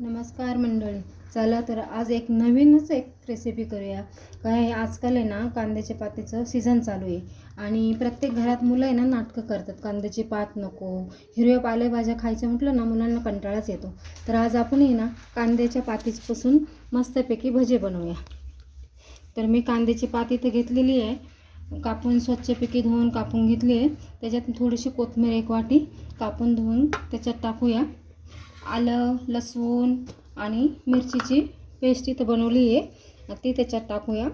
नमस्कार मंडळी. चला तर आज एक नवीनच एक रेसिपी करूया. काय आजकाल आहे ना कांद्याच्या पातीचं सीझन चालू आहे. आणि प्रत्येक घरात मुलं आहे ना नाटकं करतात. कांद्याची पात नको हिरव्या पालेभाज्या खायचं म्हटलं ना मुलांना कंटाळाच येतो. तर आज आपण आहे ना कांद्याच्या पातीपासून मस्तपैकी भजे बनवूया. तर मी कांद्याची पात इथं घेतलेली आहे. कापून स्वच्छपैकी धुवून कापून घेतली आहे. त्याच्यात थोडीशी कोथमीर एक वाटी कापून धुवून त्याच्यात टाकूया. आलं लसूण आणि मिरचीची पेस्ट इथं बनवली आहे. ती त्याच्यात टाकूया.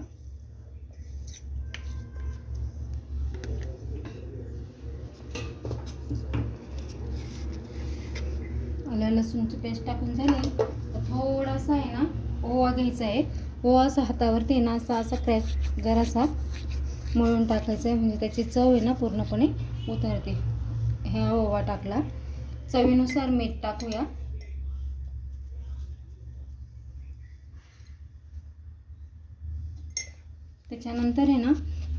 आलं लसूणची पेस्ट टाकून झाली. तर थोडासा आहे ना ओवा घ्यायचा आहे. ओवा असा हातावरती ना असा असा क्रॅच जरासा मळून टाकायचा आहे. म्हणजे त्याची चव आहे ना पूर्णपणे उतरते. ह्या ओवा टाकला. चवीनुसार मीठ टाकूया. त्याच्यानंतर आहे ना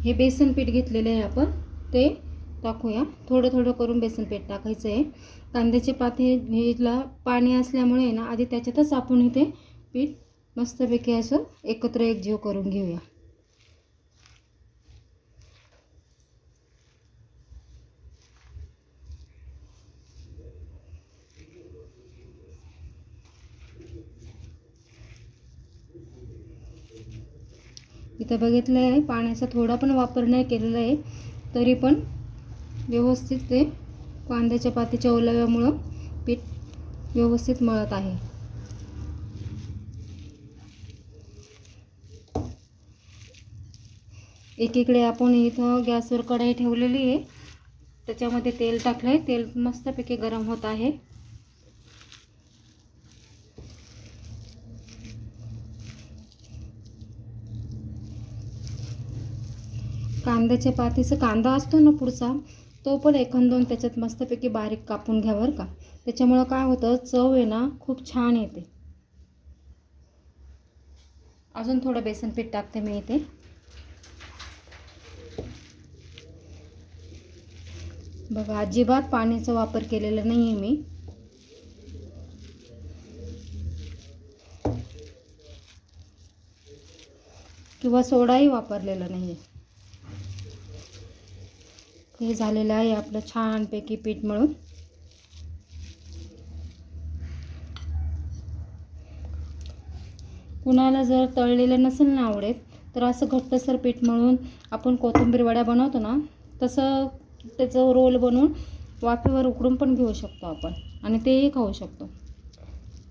हे बेसन पीठ घेतलेलं आहे आपण ते टाकूया. थोडं थोडं करून बेसन पीठ टाकायचं आहे कांद्याचे पाते हेला पाणी असल्यामुळे आहे ना आधी त्याच्यातच आपण इथे पीठ मस्तपैकी असं एकत्र एकजीव करून घेऊया. इथं बघितलं आहे पाण्याचा थोडा पण वापर नाही केलेला आहे तरी पण व्यवस्थित ते कांद्याच्या पातीच्या ओलाव्यामुळं पीठ व्यवस्थित मळत आहे. एकीकडे आपण इथं गॅसवर कढाई ठेवलेली आहे त्याच्यामध्ये तेल टाकलं आहे तेल मस्तपैकी गरम होत आहे. कांद्याच्या पातीचा कांदा असतो ना पुढचा तो पण एखाद दोन त्याच्यात मस्तपैकी बारीक कापून घ्या बरं का. त्याच्यामुळं काय होतं चव आहे ना खूप छान येते. अजून थोडं बेसन पीठ टाकते मी इथे. बघा अजिबात पाण्याचा वापर केलेला नाही आहे मी. किंवा सोडाही वापरलेला नाही आहे हे झालेलं आहे आपलं छानपैकी पीठ मळून. कुणाला जर तळलेलं नसेल ना आवडेत तर असं घट्टसर पीठ मळून आपण कोथिंबीर वड्या बनवतो ना तसं त्याचं रोल बनवून वाफेवर उकडून पण घेऊ शकतो आपण आणि तेही खाऊ शकतो.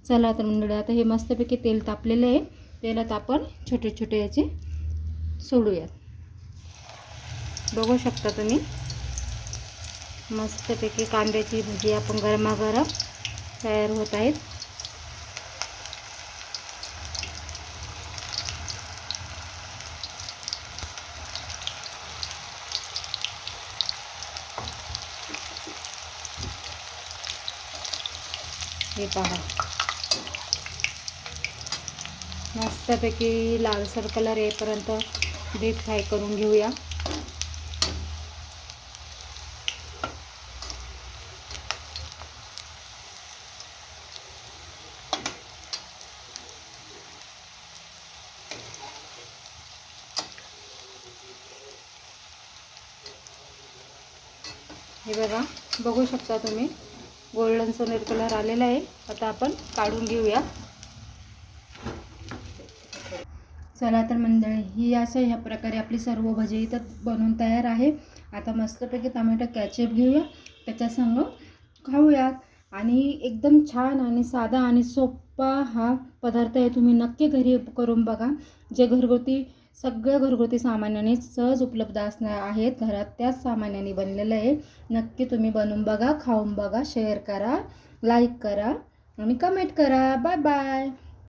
चला तर मंडळी आता हे मस्तपैकी तेल तापलेलं आहे. तेलात आपण छोटे छोटे याचे सोडूयात. बघू शकता तुम्ही. मस्तपैकी कांद्याची भजी आपण गरमागरम तयार होत आहेत. हे पहा. मस्तपैकी लालसर कलर येईपर्यंत डीप फ्राय करून घेऊया. हे बघा बघू शकता तुम्ही. गोल्डन सोनेर कलर आलेला आहे. आता आपण काढून घेऊया. चला तर मंडळी ही असं ह्या प्रकारे आपली सर्व भजी इथं बनवून तयार आहे. आता मस्तपैकी टमॅटो कॅचअप घेऊया. त्याच्यासंग खाऊयात. आणि एकदम छान आणि साधा आणि सोपा हा पदार्थ आहे. तुम्ही नक्की घरी करून बघा. जे घरगुती सगळं घरगुती सामान्याने सहज उपलब्ध असणार आहेत. घरात त्याच सामान्याने बनलेलं आहे. नक्की तुम्ही बनवून बघा खाऊन बघा शेअर करा लाईक करा आणि कमेंट करा. Bye bye